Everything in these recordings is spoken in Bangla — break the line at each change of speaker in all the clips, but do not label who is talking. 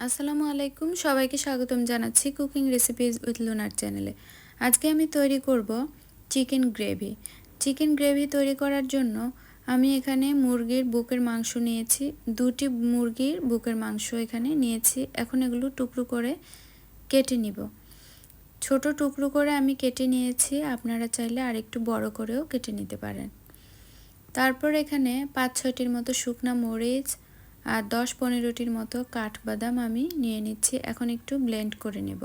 আসসালামু আলাইকুম। সবাইকে স্বাগতম জানাচ্ছি কুকিং রেসিপিজ উইথ লুনার চ্যানেলে। আজকে আমি তৈরি করব চিকেন গ্রেভি। চিকেন গ্রেভি তৈরি করার জন্য আমি এখানে মুরগির বুকের মাংস নিয়েছি। দুটি মুরগির বুকের মাংস এখানে নিয়েছি। এখন এগুলো টুকরো করে কেটে নিব। ছোট টুকরো করে আমি কেটে নিয়েছি। আপনারা চাইলে আরেকটু বড় করেও কেটে নিতে পারেন। তারপর এখানে পাঁচ ছয়টির মতো শুকনা মরিচ আর দশ পনেরোটির মতো কাঠবাদাম আমি নিয়ে নিচ্ছি। এখন একটু ব্লেন্ড করে নেব।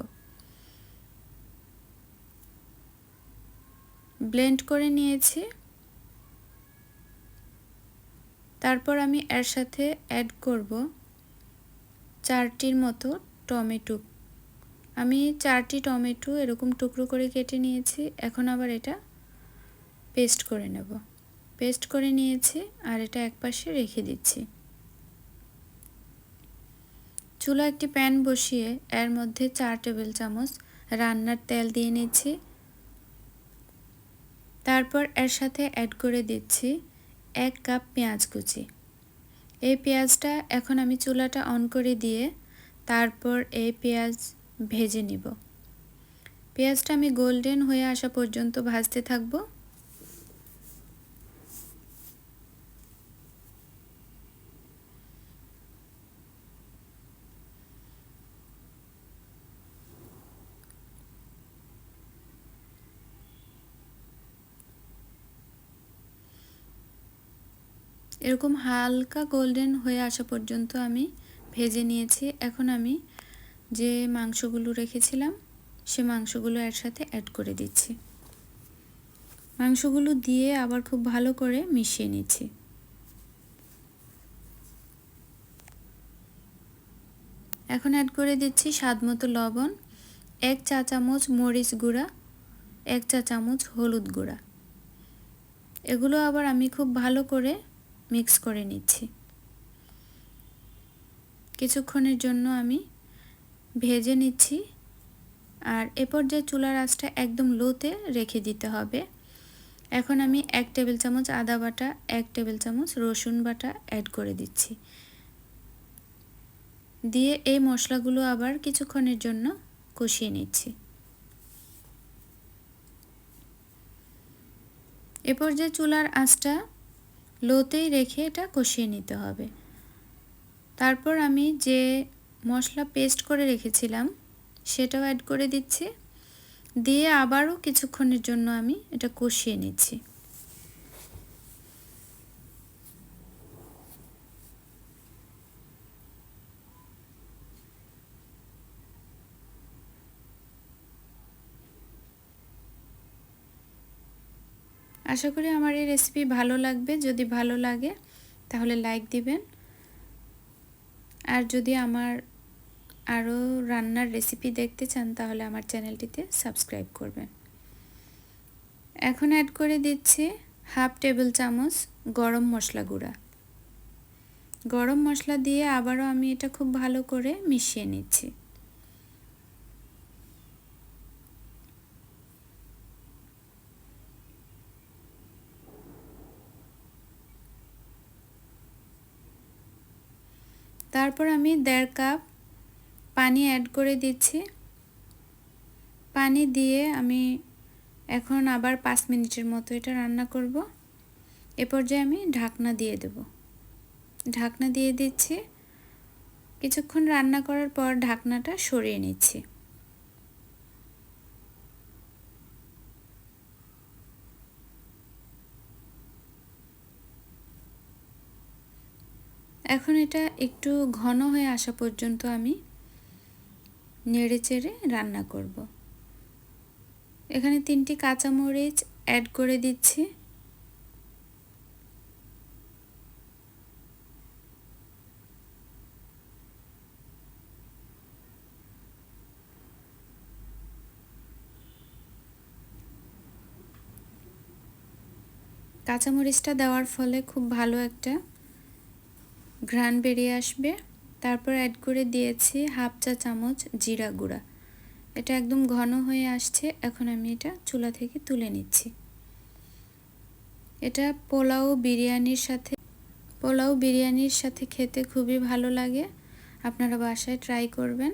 ব্লেন্ড করে নিয়েছি। তারপর আমি এর সাথে অ্যাড করব চারটির মতো টমেটো। আমি চারটি টমেটো এরকম টুকরো করে কেটে নিয়েছি। এখন আবার এটা পেস্ট করে নেব। পেস্ট করে নিয়েছি আর এটা একপাশে রেখে দিচ্ছি। চুলা একটি প্যান বসিয়ে এর মধ্যে চার টেবিল চামচ রান্নার তেল দিয়ে নিচ্ছি। তারপর এর সাথে অ্যাড করে দিচ্ছি এক কাপ পেঁয়াজ কুচি। এই পেঁয়াজটা এখন আমি চুলাটা অন করে দিয়ে তারপর এই পেঁয়াজ ভেজে নিব। পেঁয়াজটা আমি গোল্ডেন হয়ে আসা পর্যন্ত ভাজতে থাকব। এরকম হালকা গোল্ডেন হয়ে আসা পর্যন্ত আমি ভেজে নিয়েছি। এখন আমি যে মাংসগুলো রেখেছিলাম, সে মাংসগুলো এর সাথে অ্যাড করে দিচ্ছি। মাংসগুলো দিয়ে আবার খুব ভালো করে মিশিয়ে নিচ্ছি। এখন অ্যাড করে দিচ্ছি স্বাদ মতো লবণ, এক চা চামচ মরিচ গুঁড়া, এক চা চামচ হলুদ গুঁড়া। এগুলো আবার আমি খুব ভালো করে মিক্স করে নিচ্ছি। কিছুক্ষণের জন্য আমি ভেজে নিচ্ছি। আর এ পর্যায়ে চুলার আঁচটা একদম লোতে রেখে দিতে হবে। এখন আমি এক টেবিল চামচ আদা বাটা, এক টেবিল চামচ রসুন বাটা অ্যাড করে দিচ্ছি। দিয়ে এই মশলাগুলো আবার কিছুক্ষণের জন্য কষিয়ে নিচ্ছি। এ পর্যায়ে চুলার আঁচটা লোতেই রেখে এটা কষিয়ে নিতে হবে। তারপর আমি যে মশলা পেস্ট করে রেখেছিলাম, সেটাও অ্যাড করে দিচ্ছি। দিয়ে আবারও কিছুক্ষণের জন্য আমি এটা কষিয়ে নিচ্ছি। আশা করি আমার এই রেসিপি ভালো লাগবে। যদি ভালো লাগে, তাহলে লাইক দিবেন। আর যদি আমার আরও রান্নার রেসিপি দেখতে চান, তাহলে আমার চ্যানেলটিতে সাবস্ক্রাইব করবেন। এখন অ্যাড করে দিচ্ছি হাফ টেবিল চামচ গরম মশলা গুঁড়া। গরম মশলা দিয়ে আবারও আমি এটা খুব ভালো করে মিশিয়ে নিচ্ছি। তারপর আমি দেড় কাপ পানি অ্যাড করে দিচ্ছি। পানি দিয়ে আমি এখন আবার পাঁচ মিনিটের মতো এটা রান্না করব। এ পর্যায়ে আমি ঢাকনা দিয়ে দেব। ঢাকনা দিয়ে দিচ্ছি। কিছুক্ষণ রান্না করার পর ঢাকনাটা সরিয়ে নিচ্ছি। এখন এটা একটু ঘন হয়ে আসা পর্যন্ত আমি নেড়ে চেড়ে রান্না করব। এখানে তিনটি কাঁচামরিচ অ্যাড করে দিচ্ছি। কাঁচামরিচটা দেওয়ার ফলে খুব ভালো একটা ঘ্রাণ বেরিয়ে আসবে। তারপর অ্যাড করে দিয়েছি হাফ চা চামচ জিরা গুঁড়া। এটা একদম ঘন হয়ে আসছে, এখন আমি এটা চুলা থেকে তুলে নিচ্ছি। এটা পোলাও বিরিয়ানির সাথে, পোলাও বিরিয়ানির সাথে খেতে খুবই ভালো লাগে। আপনারা বাসায় ট্রাই করবেন।